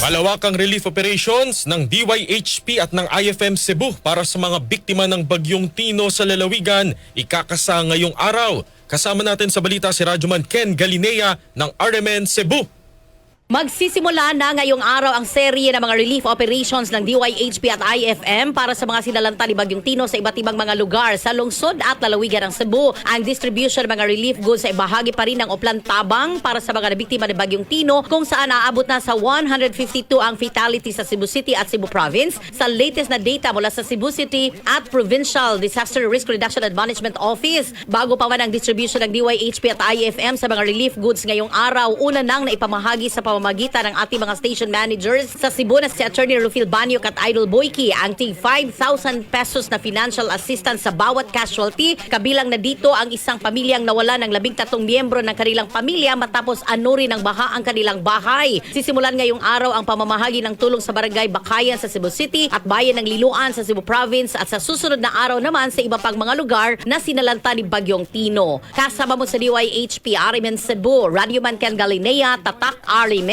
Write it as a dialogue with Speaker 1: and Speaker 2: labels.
Speaker 1: Malawakang relief operations ng DYHP at ng IFM Cebu para sa mga biktima ng bagyong Tino sa lalawigan ikakasa ngayong araw. Kasama natin sa balita si Radyoman Ken Galinea ng RMN Cebu.
Speaker 2: Magsisimula na ngayong araw ang serye ng mga relief operations ng DYHP at IFM para sa mga sinalanta ni Bagyong Tino sa iba't ibang mga lugar sa lungsod at lalawigan ng Cebu. Ang distribution ng mga relief goods ay bahagi pa rin ng Oplan Tabang para sa mga nabiktima ni Bagyong Tino kung saan aabot na sa 152 ang fatality sa Cebu City at Cebu Province. Sa latest na data mula sa Cebu City at Provincial Disaster Risk Reduction and Management Office, bago pa man ang distribution ng DYHP at IFM sa mga relief goods ngayong araw, una nang naipamahagi sa pamamagitan ng ating mga station managers sa Cebu na si Attorney Rufil Banyok at Idol Boyki ang tig 5,000 pesos na financial assistance sa bawat casualty. Kabilang na dito ang isang pamilyang nawala ng labing tatlong miyembro ng kanilang pamilya matapos anurin ng baha ang kanilang bahay. Sisimulan ngayong araw ang pamamahagi ng tulong sa barangay Bakayan sa Cebu City at bayan ng Liloan sa Cebu Province at sa susunod na araw naman sa iba pang mga lugar na sinalanta ni Bagyong Tino. Kasama mo sa DYHP Arimen Cebu, Radio Man Ken Galinea, Tatak Arimen.